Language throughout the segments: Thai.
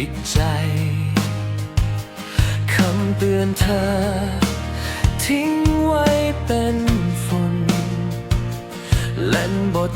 ปิดใจคำเตือนเธอ ทิ้งไว้เป็นฝุ่นเล่นบท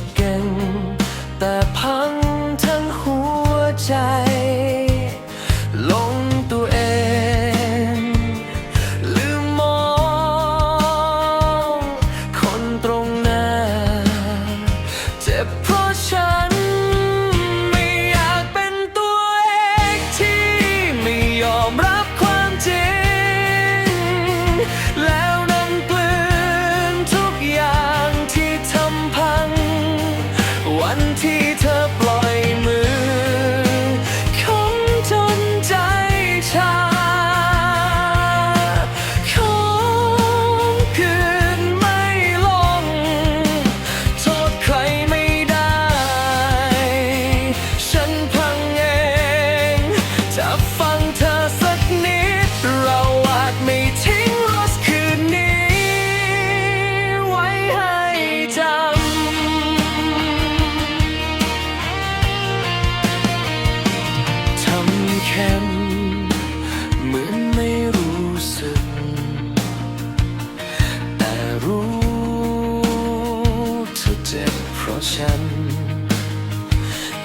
เพราะฉัน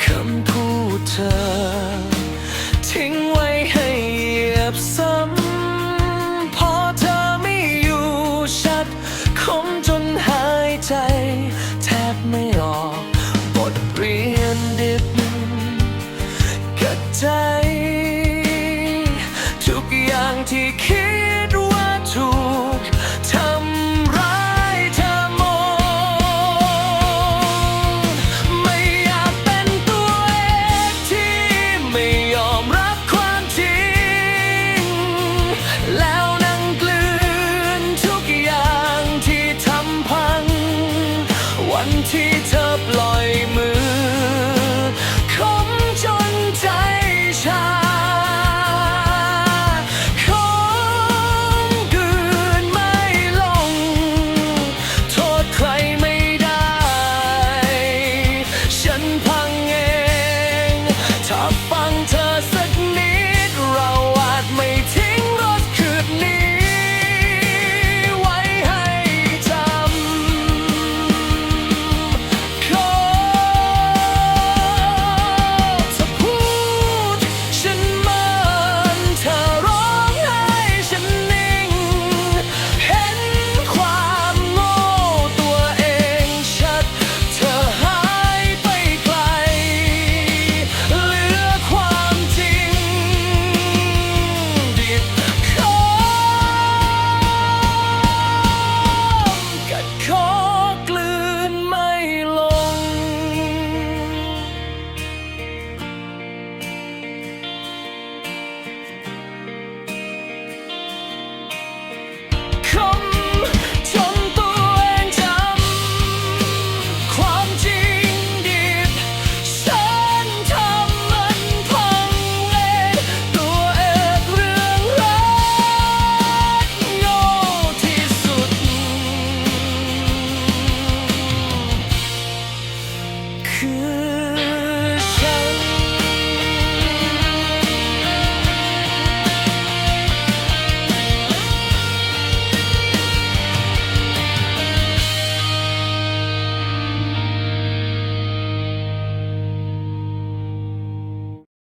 คำพูดเธอ ทิ้งไว้ให้เหยียบซ้ำพอเธอไม่อยู่ชัด คมจนหายใจ แทบไม่ออก บทเรียนดิบกัดใจ